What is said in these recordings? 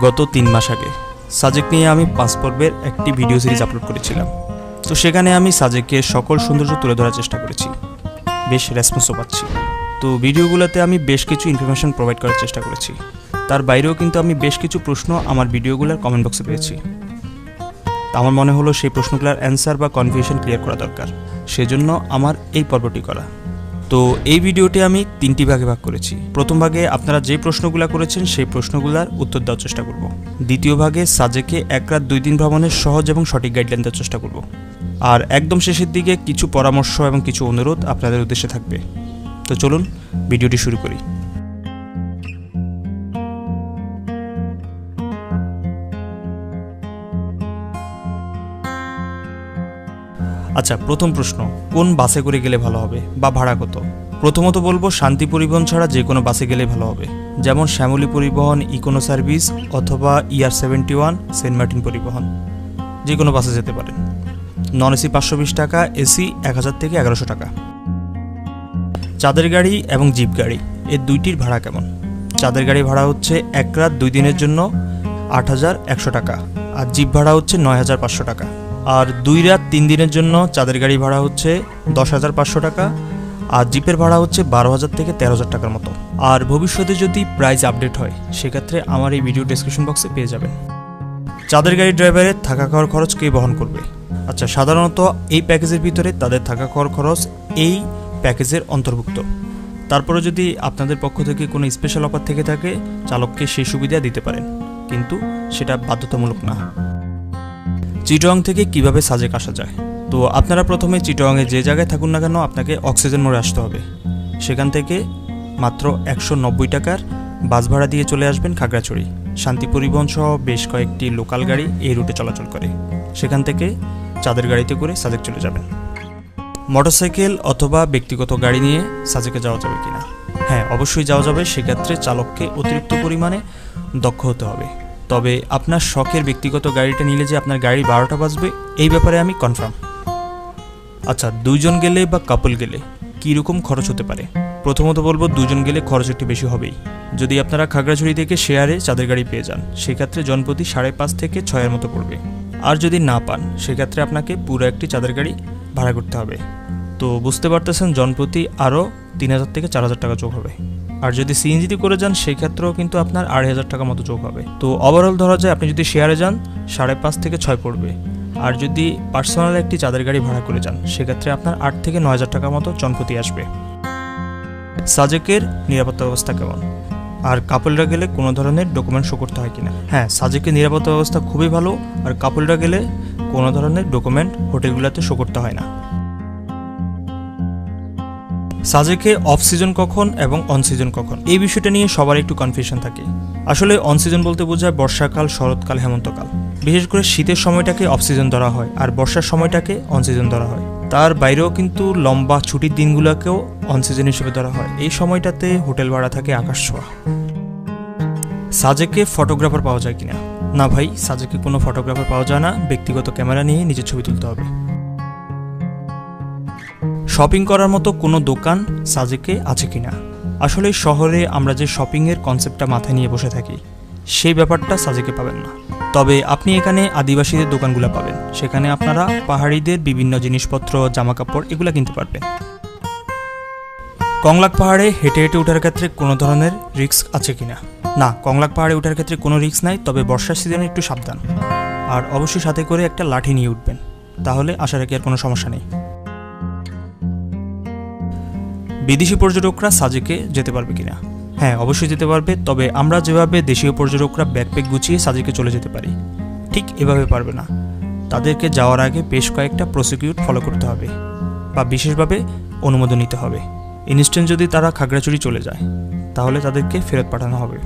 গত তিন মাস আগে। সাজেক নিয়ে আমি পাঁচ পর্বের একটি ভিডিও সিরিজ আপলোড করেছিলাম। তো সেখানে আমি সাজেকের সকল সৌন্দর্য তুলে ধরার চেষ্টা করেছি। বেশ রেসপন্সও পাচ্ছি। তো ভিডিওগুলোতে আমি বেশ কিছু ইনফরমেশন প্রোভাইড করার চেষ্টা করেছি। তার বাইরেও কিন্তু আমি বেশ কিছু প্রশ্ন আমার ভিডিওগুলোর কমেন্ট বক্সে পেয়েছি। আমার মনে হলো সেই প্রশ্নগুলোর অ্যান্সার বা কনফিউশন ক্লিয়ার করা দরকার। সেজন্য আমার এই পর্বটি করা। তো এই ভিডিওটি আমি তিনটি ভাগে ভাগ করেছি। প্রথম ভাগে আপনারা যে প্রশ্নগুলো করেছেন, সেই প্রশ্নগুলোর উত্তর দেওয়ার চেষ্টা করব। দ্বিতীয় ভাগে সাজেকে এক রাত দুই দিন ভ্রমণের সহজ এবং সঠিক গাইডলাইন দেওয়ার চেষ্টা করব। আর একদম শেষের দিকে কিছু পরামর্শ এবং কিছু অনুরোধ আপনাদের উদ্দেশ্যে থাকবে। তো চলুন, ভিডিওটি শুরু করি। আচ্ছা প্রথম প্রশ্ন, কোন বাসে করে গেলে ভালো হবে বা ভাড়া কত? প্রথমত বলব, শান্তি পরিবহন ছাড়া যে কোনো বাসে গেলে ভালো হবে। যেমন শ্যামলী পরিবহন, ইকোনো সার্ভিস অথবা year seventy one saint martin পরিবহন। যে কোনো বাসে যেতে পারেন। নন এসি পাঁচশো বিশ টাকা, এসি এক হাজার থেকে এগারোশো টাকা। চাঁদের গাড়ি এবং জিপ গাড়ি এর দুইটির ভাড়া কেমন? চাঁদের গাড়ি ভাড়া হচ্ছে এক রাত দুই দিনের জন্য আট হাজার একশো টাকা, আর জিপ ভাড়া হচ্ছে নয় হাজার পাঁচশো টাকা। আর দুই রাত তিন দিনের জন্য চাঁদের গাড়ি ভাড়া হচ্ছে দশ হাজার পাঁচশো টাকা, আর জিপের ভাড়া হচ্ছে বারো হাজার থেকে তেরো হাজার টাকার মতো। আর ভবিষ্যতে যদি প্রাইস আপডেট হয়, সেক্ষেত্রে আমার এই ভিডিও ডেসক্রিপশন বক্সে পেয়ে যাবেন। চাঁদের গাড়ি ড্রাইভারের থাকা খাওয়ার খরচ কে বহন করবে? আচ্ছা সাধারণত এই প্যাকেজের ভিতরে তাদের থাকা খাওয়ার খরচ এই প্যাকেজের অন্তর্ভুক্ত। তারপরে যদি আপনাদের পক্ষ থেকে কোনো স্পেশাল অফার থেকে থাকে, চালককে সেই সুবিধা দিতে পারেন। কিন্তু সেটা বাধ্যতামূলক না। চিটং থেকে কীভাবে সাজেক আসা যায়? তো আপনারা প্রথমে চিটংয়ে যে জায়গায় থাকুন না কেন আপনাকে অক্সিজেন মোড়ে আসতে হবে। সেখান থেকে মাত্র একশো নব্বই টাকার বাস ভাড়া দিয়ে চলে আসবেন খাগড়াছড়ি। শান্তি পরিবহন সহ বেশ কয়েকটি লোকাল গাড়ি এই রুটে চলাচল করে। সেখান থেকে চাঁদের গাড়িতে করে সাজেক চলে যাবেন। মোটরসাইকেল অথবা ব্যক্তিগত গাড়ি নিয়ে সাজেকে যাওয়া যাবে কিনা? হ্যাঁ অবশ্যই যাওয়া যাবে। সেক্ষেত্রে চালককে অতিরিক্ত পরিমাণে দক্ষ হতে হবে। তবে আপনার শখের ব্যক্তিগত গাড়িটা নিলে যে আপনার গাড়ি বারোটা বাজবে, এই ব্যাপারে আমি কনফার্ম আচ্ছা দুইজন গেলে বা কাপল গেলে কী রকম খরচ হতে পারে? প্রথমত বলব, দুজন গেলে খরচ একটু বেশি হবেই। যদি আপনারা খাগড়াছড়ি থেকে শেয়ারে চাঁদের গাড়ি পেয়ে যান, সেক্ষেত্রে জনপ্রতি সাড়ে পাঁচ থেকে ছয়ের মতো পড়বে। আর যদি না পান, সেক্ষেত্রে আপনাকে পুরো একটি চাঁদের গাড়ি ভাড়া করতে হবে। তো বুঝতে পারতেছেন, জনপ্রতি আরও তিন হাজার থেকে চার হাজার টাকা যোগ হবে। আর যদি সিএনজিতে করে যান, সেক্ষেত্রেও কিন্তু আপনার আড়াই হাজার টাকা মতো যোগ হবে। তো ওভারঅল ধরা যায়, আপনি যদি শেয়ারে যান, সাড়ে পাঁচ থেকে ছয় পড়বে। আর যদি পার্সোনাল একটি চাঁদের গাড়ি ভাড়া করে যান, সেক্ষেত্রে আপনার আট থেকে নয় হাজার টাকা মতো জনপ্রতি আসবে। সাজেকের নিরাপত্তা ব্যবস্থা কেমন? আর কাপলরা গেলে কোনো ধরনের ডকুমেন্ট শো করতে হয় কিনা? হ্যাঁ সাজেকের নিরাপত্তা ব্যবস্থা খুবই ভালো, আর কাপলরা গেলে কোনো ধরনের ডকুমেন্ট হোটেলগুলোতে শো করতে হয় না। সাজেকে অফ সিজন কখন এবং অন সিজন কখন? এই বিষয়টা নিয়ে সবার একটু কনফিউশন থাকে। আসলে অন সিজন বলতে বোঝায় বর্ষাকাল, শরৎকাল, হেমন্তকাল। বিশেষ করে শীতের সময়টাকে অফ সিজন ধরা হয় আর বর্ষার সময়টাকে অন সিজন ধরা হয়। তার বাইরেও কিন্তু লম্বা ছুটির দিনগুলোকেও অন সিজন হিসেবে ধরা হয়। এই সময়টাতে হোটেল ভাড়া থাকে আকাশ ছোঁয়া। সাজেকে ফটোগ্রাফার পাওয়া যায় কিনা? না ভাই, সাজেকে কোনো ফটোগ্রাফার পাওয়া যায় না। ব্যক্তিগত ক্যামেরা নিয়ে নিজের ছবি তুলতে হবে। শপিং করার মতো কোনো দোকান সাজেকে আছে কিনা? আসলে শহরে আমরা যে শপিংয়ের কনসেপ্টটা মাথায় নিয়ে বসে থাকি, সেই ব্যাপারটা সাজেকে পাবেন না। তবে আপনি এখানে আদিবাসীদের দোকানগুলো পাবেন। সেখানে আপনারা পাহাড়িদের বিভিন্ন জিনিসপত্র জামা কাপড় এগুলো কিনতে পারবেন। কংলাক পাহাড়ে হেঁটে হেঁটে ওঠার ক্ষেত্রে কোনো ধরনের রিস্ক আছে কিনা? না, কংলাক পাহাড়ে ওঠার ক্ষেত্রে কোনো রিস্ক নাই, তবে বর্ষার সিজনে একটু সাবধান। আর অবশ্যই সাথে করে একটা লাঠি নিয়ে উঠবেন। তাহলে আশা রাখি আর কোনো সমস্যা নেই। বিদেশি পর্যটকরা সাজেকে যেতে পারবে কিনা? হ্যাঁ অবশ্যই যেতে পারবে, তবে আমরা যেভাবে দেশীয় পর্যটকরা ব্যাকপ্যাক গুছিয়ে সাজেকে চলে যেতে পারি, ঠিক এভাবে পারবে না। তাদেরকে যাওয়ার আগে বেশ কয়েকটা প্রসিকিউট ফলো করতে হবে, বা বিশেষভাবে অনুমোদন নিতে হবে। ইনস্ট্যান্ট যদি তারা খাগড়াছড়ি চলে যায়, তাহলে তাদেরকে ফেরত পাঠানো হবে।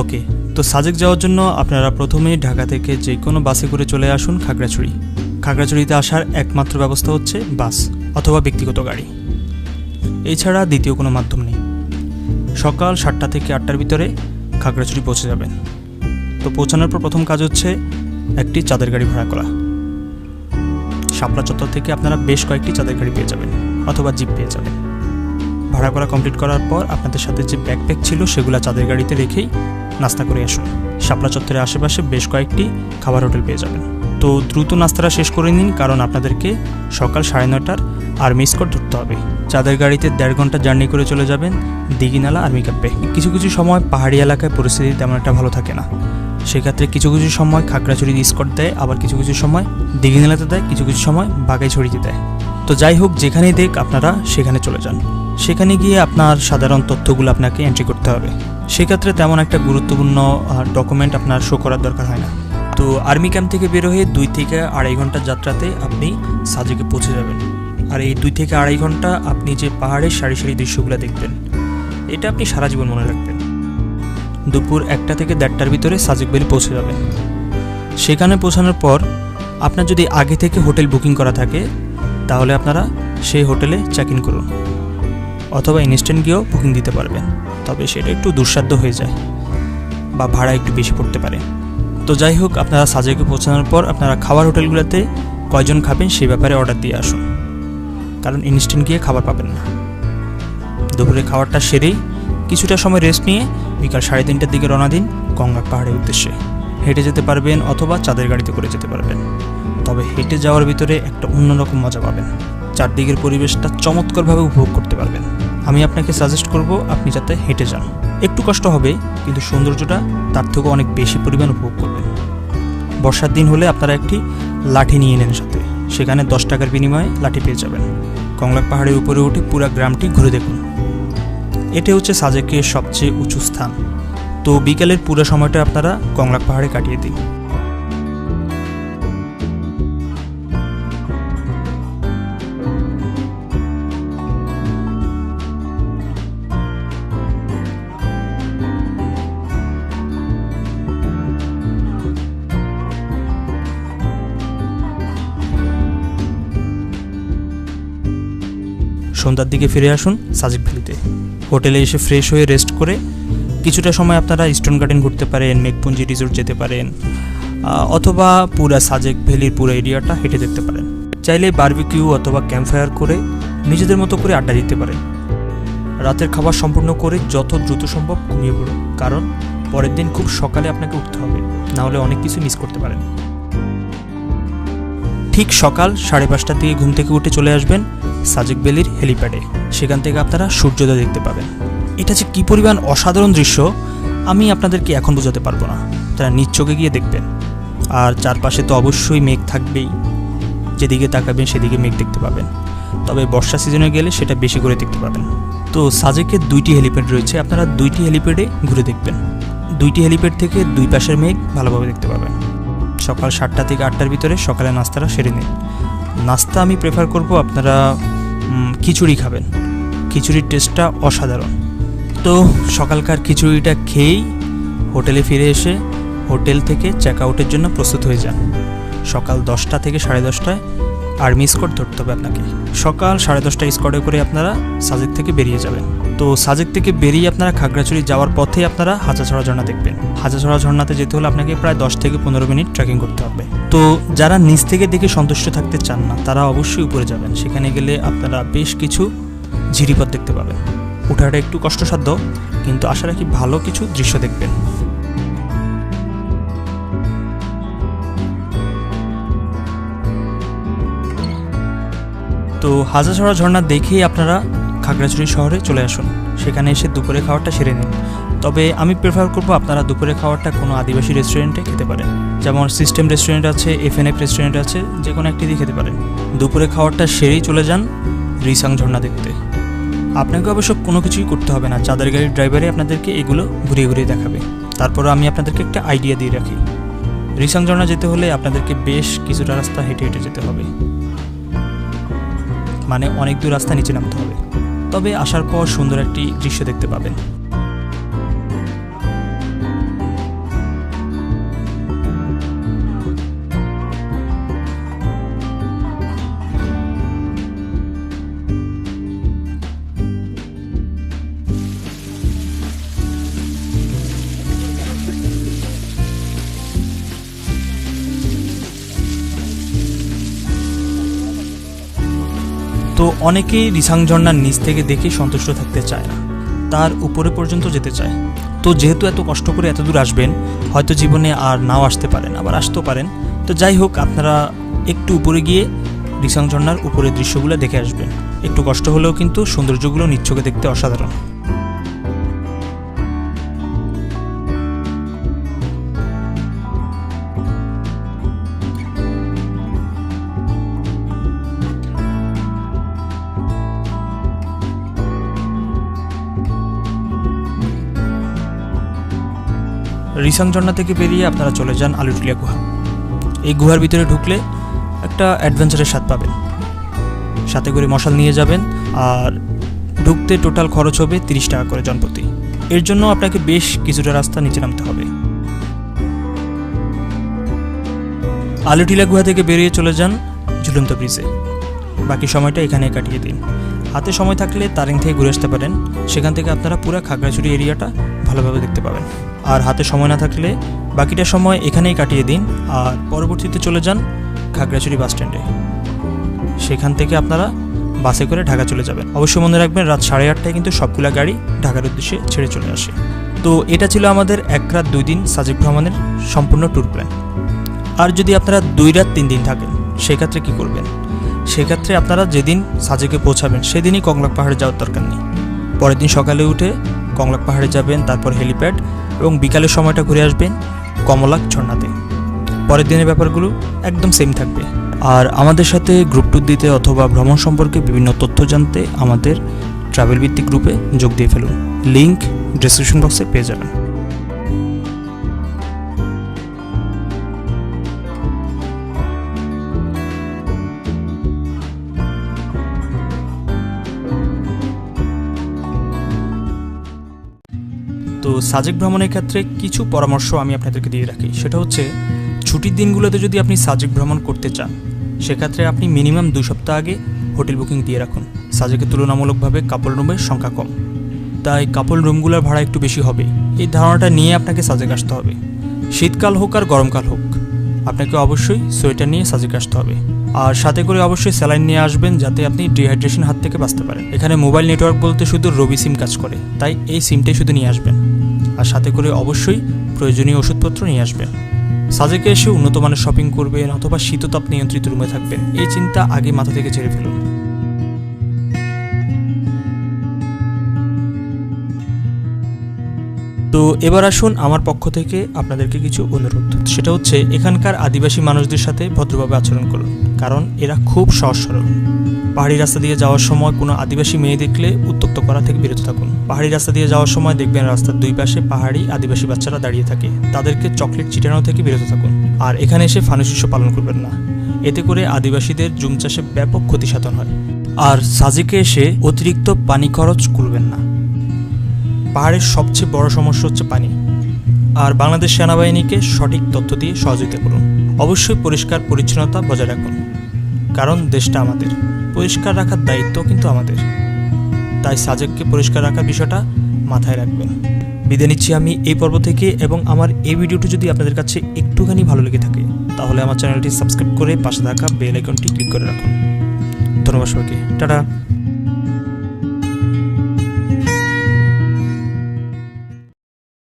ওকে তো সাজেক যাওয়ার জন্য আপনারা প্রথমেই ঢাকা থেকে যে কোনো বাসে করে চলে আসুন খাগড়াছড়ি। খাগড়াছড়িতে আসার একমাত্র ব্যবস্থা হচ্ছে বাস অথবা ব্যক্তিগত গাড়ি। এছাড়া দ্বিতীয় কোনো মাধ্যম নেই। সকাল সাতটা থেকে আটটার ভিতরে খাগড়াছড়ি পৌঁছে যাবেন। তো পৌঁছানোর পর প্রথম কাজ হচ্ছে একটি চাঁদের গাড়ি ভাড়া করা। শাপলা চত্বর থেকে আপনারা বেশ কয়েকটি চাঁদের গাড়ি পেয়ে যাবেন অথবা জিপ পেয়ে যাবেন। ভাড়া করা কমপ্লিট করার পর আপনাদের সাথে যে ব্যাকপ্যাক ছিল সেগুলো চাঁদের গাড়িতে রেখেই নাস্তা করে আসুন। শাপলা চত্বরের আশেপাশে বেশ কয়েকটি খাবার হোটেল পেয়ে যাবেন। তো দ্রুত নাস্তাটা শেষ করে নিন, কারণ আপনাদেরকে সকাল সাড়ে নটার আর্মি স্কট ধরতে হবে। যাদের গাড়িতে দেড় ঘণ্টা জার্নি করে চলে যাবেন দিঘিনালা আর্মি ক্যাম্পে কিছু কিছু সময় পাহাড়ি এলাকায় পরিস্থিতি তেমন একটা ভালো থাকে না। সেক্ষেত্রে কিছু কিছু সময় খাগড়াছড়ি স্কট দেয়, আবার কিছু কিছু সময় দিঘিনালাতে দেয়, কিছু কিছু সময় বাগাইছড়িতে দেয়। তো যাই হোক, যেখানেই দেখ আপনারা সেখানে চলে যান। সেখানে গিয়ে আপনার সাধারণ তথ্যগুলো আপনাকে এন্ট্রি করতে হবে। সেক্ষেত্রে তেমন একটা গুরুত্বপূর্ণ ডকুমেন্ট আপনার শো করার দরকার হয় না। তো আর্মি ক্যাম্প থেকে বের হয়ে দুই থেকে আড়াই ঘণ্টার যাত্রাতে আপনি সাজেকে পৌঁছে যাবেন। আর এই দুই থেকে আড়াই ঘণ্টা আপনি যে পাহাড়ের সারি সারি দৃশ্যগুলো দেখবেন, এটা আপনি সারা জীবন মনে রাখবেন। দুপুর একটা থেকে দেড়টার ভিতরে সাজেক ভ্যালি পৌঁছে যাবেন সেখানে পৌঁছানোর পর আপনার যদি আগে থেকে হোটেল বুকিং করা থাকে, তাহলে আপনারা সেই হোটেলে চেক ইন করুন। অথবা ইনস্ট্যান্ট গিয়েও বুকিং দিতে পারবেন, তবে সেটা একটু দুঃসাধ্য হয়ে যায় বা ভাড়া একটু বেশি পড়তে পারে। তো যাই হোক, আপনারা সাজেকে পৌঁছানোর পর আপনারা খাবার হোটেলগুলোতে কয়জন খাবেন সেই ব্যাপারে অর্ডার দিয়ে আসুন। কারণ ইনস্ট্যান্ট গিয়ে খাবার পাবেন না। দুপুরে খাবারটা সেরেই কিছুটা সময় রেস্ট নিয়ে বিকাল সাড়ে তিনটার দিকে রওনা দিন গঙ্গার পাহাড়ের উদ্দেশ্যে। হেঁটে যেতে পারবেন অথবা চাঁদের গাড়িতে করে যেতে পারবেন। তবে হেঁটে যাওয়ার ভিতরে একটা অন্যরকম মজা পাবেন। চারদিকের পরিবেশটা চমৎকারভাবে উপভোগ করতে পারবেন। আমি আপনাকে সাজেস্ট করব আপনি যাতে হেঁটে যান। একটু কষ্ট হবে, কিন্তু সৌন্দর্যটা তার থেকেও অনেক বেশি পরিমাণ উপভোগ করবেন। বর্ষার দিন হলে আপনারা একটি লাঠি নিয়ে নেন সাথে। সেখানে দশ টাকার বিনিময়ে লাঠি পেয়ে যাবেন। কংলাক পাহাড়ের উপরে উঠে পুরো গ্রামটি ঘুরে দেখুন। এটা হচ্ছে সাজেকের সবচেয়ে উঁচু স্থান। তো বিকেলের পুরো সময়টা আপনারা কংলাক পাহাড়ে কাটিয়ে দিন। সন্ধ্যার দিকে ফিরে আসুন সাজেক ভ্যালিতে। হোটেলে এসে ফ্রেশ হয়ে রেস্ট করে কিছুটা সময় আপনারা ইস্টার্ন গার্ডেন ঘুরতে পারেন, মেঘপুঞ্জি রিসোর্ট যেতে পারেন অথবা পুরা সাজেক ভ্যালির পুরো এরিয়াটা হেঁটে দেখতে পারেন। চাইলে বারবিকিউ অথবা ক্যাম্পফায়ার করে নিজেদের মতো করে আড্ডা দিতে পারেন। রাতের খাবার সম্পূর্ণ করে যত দ্রুত সম্ভব ঘুমিয়ে পড়ুন, কারণ পরের দিন খুব সকালে আপনাকে উঠতে হবে, না হলে অনেক কিছু মিস করতে পারেন। ঠিক সকাল সাড়ে পাঁচটার দিকে ঘুম থেকে উঠে চলে আসবেন সাজেক বেলির হেলিপ্যাডে। সেখান থেকে আপনারা সূর্যোদয় দেখতে পাবেন। এটা যে কী পরিমাণ অসাধারণ দৃশ্য, আমি আপনাদেরকে এখন বোঝাতে পারব না। তারা নিজ চোখে গিয়ে দেখবেন। আর চারপাশে তো অবশ্যই মেঘ থাকবেই। যেদিকে তাকাবেন সেদিকে মেঘ দেখতে পাবেন। তবে বর্ষা সিজনে গেলে সেটা বেশি করে দেখতে পাবেন। তো সাজেকের দুইটি হেলিপ্যাড রয়েছে, আপনারা দুইটি হেলিপ্যাডে ঘুরে দেখবেন। দুইটি হেলিপ্যাড থেকে দুই পাশের মেঘ ভালোভাবে দেখতে পাবেন। সকাল সাতটা থেকে আটটার ভিতরে সকালে নাস্তাটা সেরে নিন। নাস্তা আমি প্রেফার করব আপনারা খিচুড়ি খাবেন। খিচুড়ির টেস্টটা অসাধারণ। তো সকালকার খিচুড়িটা খেয়েই হোটেলে ফিরে এসে হোটেল থেকে চেক আউটের জন্য প্রস্তুত হয়ে যান। সকাল দশটা থেকে সাড়ে দশটায় আর্মি স্কট ধরতে হবে আপনাকে। সকাল সাড়ে দশটা স্কটে করে আপনারা সাজেক থেকে বেরিয়ে যাবেন। তো সাজেক থেকে বেরিয়ে আপনারা খাগড়াছড়ি যাওয়ার পথে আপনারা হাজাছড়া ঝর্ণা দেখবেন। হাজাছড়া ঝর্ণাতে যেতে হলে আপনাকে প্রায় দশ থেকে পনেরো মিনিট ট্রেকিং করতে হবে। তো যারা নিচ থেকে দেখে সন্তুষ্ট থাকতে চান না, তারা অবশ্যই উপরে যাবেন। সেখানে গেলে আপনারা বেশ কিছু ঝিরিপথ দেখতে পাবেন। ওঠাটা একটু কষ্টসাধ্য, কিন্তু আশা রাখি ভালো কিছু দৃশ্য দেখবেন। তো হাজারছড়া ঝর্ণা দেখেই আপনারা খাগড়াছড়ি শহরে চলে আসুন। সেখানে এসে দুপুরে খাবারটা সেরে নিন। তবে আমি প্রেফার করব আপনারা দুপুরে খাবারটা কোনো আদিবাসী রেস্টুরেন্টে খেতে পারেন। যেমন সিস্টেম রেস্টুরেন্ট আছে এফ এন এফ রেস্টুরেন্ট আছে, যে কোনো একটি দিয়ে খেতে পারেন। দুপুরে খাবারটা সেরেই চলে যান রিসাং ঝর্ণা দেখতে। আপনাকে অবশ্য কোনো কিছুই করতে হবে না। চাঁদের গাড়ির ড্রাইভারে আপনাদেরকে এগুলো ঘুরিয়ে ঘুরিয়ে দেখাবে। তারপরও আমি আপনাদেরকে একটা আইডিয়া দিয়ে রাখি। রিসাং ঝর্ণা যেতে হলে আপনাদেরকে বেশ কিছুটা রাস্তা হেঁটে হেঁটে যেতে হবে। মানে অনেক দূর রাস্তা নিচে নামতে হবে। তবে আসার পর সুন্দর একটি দৃশ্য দেখতে পাবেন। তো অনেকেই রিসাং ঝর্ণার নিচ থেকে দেখে সন্তুষ্ট থাকতে চায় না। তার উপরে পর্যন্ত যেতে চায়। তো যেহেতু এত কষ্ট করে এত দূর আসবেন, হয়তো জীবনে আর নাও আসতে পারেন, আবার আসতেও পারেন। তো যাই হোক, আপনারা একটু উপরে গিয়ে রিসাং ঝর্ণার উপরের দৃশ্যগুলো দেখে আসবেন। একটু কষ্ট হলেও কিন্তু সৌন্দর্যগুলো নিচ্ছকে দেখতে অসাধারণ। রিসাং ঝর্ণা থেকে বেরিয়ে আপনারা চলে যান আলুটুলিয়া গুহা। এই গুহার ভিতরে ঢুকলে একটা অ্যাডভেঞ্চারের স্বাদ পাবেন। সাথে করে মশাল নিয়ে যাবেন আর ঢুকতে টোটাল খরচ হবে তিরিশ টাকা করে জনপ্রতি। এর জন্য আপনাকে বেশ কিছুটা রাস্তা নিচে নামতে হবে। আলুটিলা গুহা থেকে বেরিয়ে চলে যান ঝুলন্ত ব্রিজে। বাকি সময়টা এখানে কাটিয়ে দিন। হাতে সময় থাকলে তারিং থেকে ঘুরে আসতে পারেন। সেখান থেকে আপনারা পুরো খাগড়াছড়ি এরিয়াটা ভালোভাবে দেখতে পাবেন। আর হাতে সময় না থাকলে বাকিটা সময় এখানেই কাটিয়ে দিন আর পরবর্তীতে চলে যান খাগড়াছড়ি বাস স্ট্যান্ডে। সেখান থেকে আপনারা বাসে করে ঢাকা চলে যাবেন। অবশ্যই মনে রাখবেন রাত সাড়ে আটটায় কিন্তু সবগুলা গাড়ি ঢাকার উদ্দেশ্যে ছেড়ে চলে আসে। তো এটা ছিল আমাদের এক রাত দুই দিন সাজেক ভ্রমণের সম্পূর্ণ ট্যুর প্ল্যান। আর যদি আপনারা দুই রাত তিন দিন থাকেন, সেক্ষেত্রে কী করবেন? সেক্ষেত্রে আপনারা যেদিন সাজেকে পৌঁছাবেন, সেদিনই কংলাক পাহাড়ে যাওয়ার দরকার নেই। পরের দিন সকালে উঠে কংলাক পাহাড়ে যাবেন, তারপর হেলিপ্যাড এবং বিকালের সময়টা ঘুরে আসবেন কমলাক ঝর্ণাতে। পরের দিনের ব্যাপারগুলো একদম সেম থাকবে। আর আমাদের সাথে গ্রুপ ট্যুর দিতে অথবা ভ্রমণ সম্পর্কে বিভিন্ন তথ্য জানতে আমাদের ট্রাভেল ভিত্তিক গ্রুপে যোগ দিয়ে ফেলুন। লিংক ডিসক্রিপশন বক্সে পেয়ে যাবেন। সাজেক ভ্রমণের ক্ষেত্রে কিছু পরামর্শ আমি আপনাদেরকে দিয়ে রাখি। সেটা হচ্ছে, ছুটির দিনগুলোতে যদি আপনি সাজেক ভ্রমণ করতে চান, সেক্ষেত্রে আপনি মিনিমাম দু সপ্তাহ আগে হোটেল বুকিং দিয়ে রাখুন। সাজেকে তুলনামূলকভাবে কাপল রুমের সংখ্যা কম। তাই কাপল রুমগুলোর ভাড়া একটু বেশি হবে। এই ধারণাটা নিয়ে আপনাকে সাজেক আসতে হবে। শীতকাল হোক আর গরমকাল হোক, আপনাকে অবশ্যই সোয়েটার নিয়ে সাজেক আসতে হবে। আর সাথে করে অবশ্যই স্যালাইন নিয়ে আসবেন যাতে আপনি ডিহাইড্রেশন হাত থেকে বাঁচতে পারেন। এখানে মোবাইল নেটওয়ার্ক বলতে শুধু রবি সিম কাজ করে, তাই এই সিমটাই শুধু নিয়ে আসবেন। আর সাথে করে অবশ্যই প্রয়োজনীয় ওষুধপত্র নিয়ে আসবেন। সাজেকে এসে উন্নত মানের শপিং করবেন অথবা শীততাপ নিয়ন্ত্রিত রুমে থাকবেন। এই চিন্তা আগে মাথা থেকে ছেড়ে ফেলুন। তো এবার আসুন আমার পক্ষ থেকে আপনাদেরকে কিছু অনুরোধ। সেটা হচ্ছে, এখানকার আদিবাসী মানুষদের সাথে ভদ্রভাবে আচরণ করুন, কারণ এরা খুব সহজ সরল পাহাড়ি রাস্তা দিয়ে যাওয়ার সময় কোনো আদিবাসী মেয়ে দেখলে উত্তক্ত করা থেকে বিরত থাকুন। পাহাড়ি রাস্তা দিয়ে যাওয়ার সময় দেখবেন রাস্তার দুই পাশে পাহাড়ি আদিবাসী বাচ্চারা দাঁড়িয়ে থাকে। তাদেরকে চকলেট চিটানো থেকে বিরত থাকুন। আর এখানে এসে উৎসব পালন করবেন না। এতে করে আদিবাসীদের জুম চাষে ব্যাপক ক্ষতি সাধন হয়। আর সাজিকে এসে অতিরিক্ত পানি খরচ করবেন না। পাহাড়ের সবচেয়ে বড় সমস্যা হচ্ছে পানি। আর বাংলাদেশ সেনাবাহিনীকে সঠিক তথ্য দিয়ে সহযোগিতা করুন। অবশ্যই পরিষ্কার পরিচ্ছন্নতা বজায় রাখুন। কারণ দেশটা আমাদের। পরিষ্কার রাখার দায়িত্ব কিন্তু আমাদের। তাই সাজেককে পরিষ্কার রাখার বিষয়টা মাথায় রাখবেন। বিদায় নিচ্ছি আমি এই পর্ব থেকে এবং আমার এই ভিডিওটি যদি আপনাদের কাছে একটুখানি ভালো লেগে থাকে, তাহলে আমার চ্যানেলটি সাবস্ক্রাইব করে পাশে থাকা বেল আইকনটি ক্লিক করে রাখুন। ধন্যবাদ সবাইকে। টাটা।